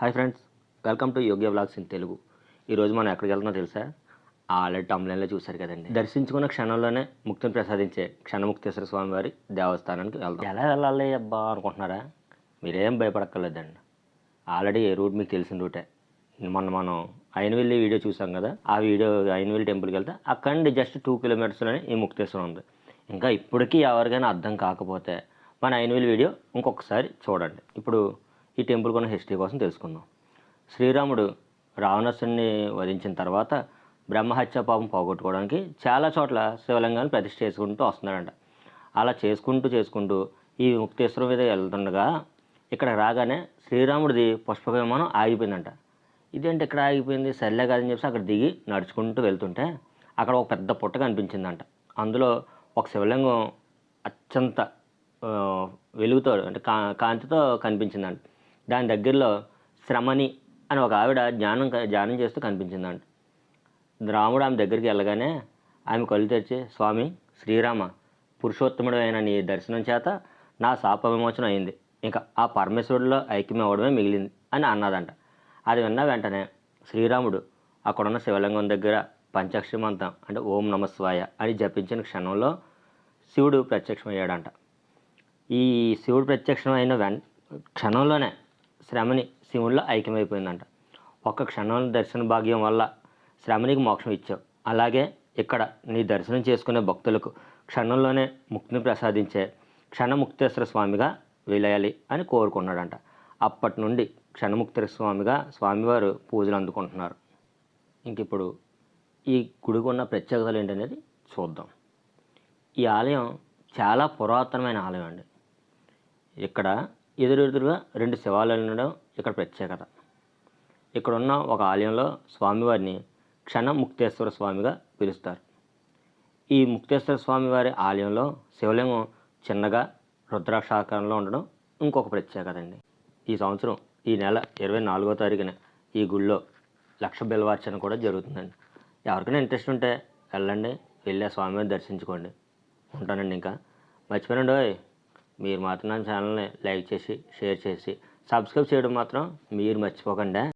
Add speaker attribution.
Speaker 1: Hi friends welcome to Yogya blogs in Telugu. ఈరోజు మనం ఎక్కడికి వెళ్తున్నా తెలుసా? ఆల్రెడీ టమ్లైన్లో చూశారు కదండి. దర్శించుకున్న క్షణంలోనే ముక్తిని ప్రసాదించే క్షణముక్తేశ్వర స్వామి వారి దేవస్థానానికి వెళ్తాం ఎలా వెళ్ళాలి అబ్బా అనుకుంటున్నారా? మీరేం భయపడక్కర్లేదండి. ఆల్రెడీ ఏ రూట్ మీకు తెలిసిన రూటే. మొన్న మనం అయినవెల్లి వీడియో చూసాం కదా? ఆ వీడియో అయినవెల్లి టెంపుల్కి వెళ్తే అక్కడి నుండి జస్ట్ టూ కిలోమీటర్స్లోనే ఈ ముక్తేశ్వరం ఉంది. ఇంకా ఇప్పటికీ ఎవరికైనా అర్థం కాకపోతే మన అయినవెల్లి వీడియో ఇంకొకసారి చూడండి. ఇప్పుడు ఈ టెంపుల్ కొన్న హిస్టరీ కోసం తెలుసుకుందాం. శ్రీరాముడు రావణాసుని వధించిన తర్వాత బ్రహ్మహత్య పాపం పోగొట్టుకోవడానికి చాలా చోట్ల శివలింగాన్ని ప్రతిష్ఠ చేసుకుంటూ వస్తున్నాడంట. అలా చేసుకుంటూ చేసుకుంటూ ఈ ముక్తేశ్వరం మీద వెళ్తుండగా ఇక్కడ రాగానే శ్రీరాముడిది పుష్ప విమానం ఆగిపోయిందంట. ఇదేంటి ఇక్కడ ఆగిపోయింది? సర్లే కాదని చెప్పి అక్కడ దిగి నడుచుకుంటూ వెళ్తుంటే అక్కడ ఒక పెద్ద పుట్ట కనిపించిందంట. అందులో ఒక శివలింగం అత్యంత వెలుగుతో అంటే కా కాంతితో కనిపించిందంట. దాని దగ్గరలో శ్రమణి అని ఒక ఆవిడ ధ్యానం ధ్యానం చేస్తూ కనిపించిందంట. రాముడు ఆమె దగ్గరికి వెళ్ళగానే ఆమె కళ్ళు తెరిచి స్వామి శ్రీరామ పురుషోత్తముడు అయిన నీ దర్శనం చేత నా శాప విమోచనం అయింది. ఇంకా ఆ పరమేశ్వరుడిలో ఐక్యం అవ్వడమే మిగిలింది అని అన్నదంట. అది విన్న వెంటనే శ్రీరాముడు అక్కడున్న శివలింగం దగ్గర పంచాక్షరి మంత్రం అంటే ఓం నమస్వాయ అని జపించిన క్షణంలో శివుడు ప్రత్యక్షమయ్యాడంట. ఈ శివుడు ప్రత్యక్షం అయిన వెన్ క్షణంలోనే శ్రమని శివుడిలో ఐక్యమైపోయిందంట. ఒక్క క్షణం దర్శన భాగ్యం వల్ల శ్రమనికి మోక్షం ఇచ్చావు. అలాగే ఇక్కడ నీ దర్శనం చేసుకునే భక్తులకు క్షణంలోనే ముక్తిని ప్రసాదించే క్షణముక్తేశ్వర స్వామిగా వెలయాలి అని కోరుకున్నాడంట. అప్పటి నుండి క్షణముక్తేశ్వర స్వామిగా స్వామివారు పూజలు అందుకుంటున్నారు. ఇంక ఇప్పుడు ఈ గుడికి ఉన్న ప్రత్యేకతలు ఏంటనేది చూద్దాం. ఈ ఆలయం చాలా పురాతనమైన ఆలయం అండి. ఇక్కడ ఎదురెదురుగా రెండు శివాలయాలు ఉండడం ఇక్కడ ప్రత్యేకత. ఇక్కడ ఉన్న ఒక ఆలయంలో స్వామివారిని క్షణ ముక్తేశ్వర స్వామిగా పిలుస్తారు. ఈ ముక్తేశ్వర స్వామివారి ఆలయంలో శివలింగం చిన్నగా రుద్రాక్షాకారంలో ఉండడం ఇంకొక ప్రత్యేకత అండి. ఈ సంవత్సరం ఈ నెల ఇరవై నాలుగో తారీఖున ఈ గుళ్ళో లక్ష బిల్వార్చన కూడా జరుగుతుందండి. ఎవరికైనా ఇంట్రెస్ట్ ఉంటే వెళ్ళండి వెళ్ళి ఆ స్వామివారిని దర్శించుకోండి. ఉంటానండి ఇంకా. మర్చిపోయినండి మీరు మాత్రం నా ఛానల్ని లైక్ చేసి షేర్ చేసి సబ్స్క్రైబ్ చేయడం మాత్రం మీరు మర్చిపోకండి.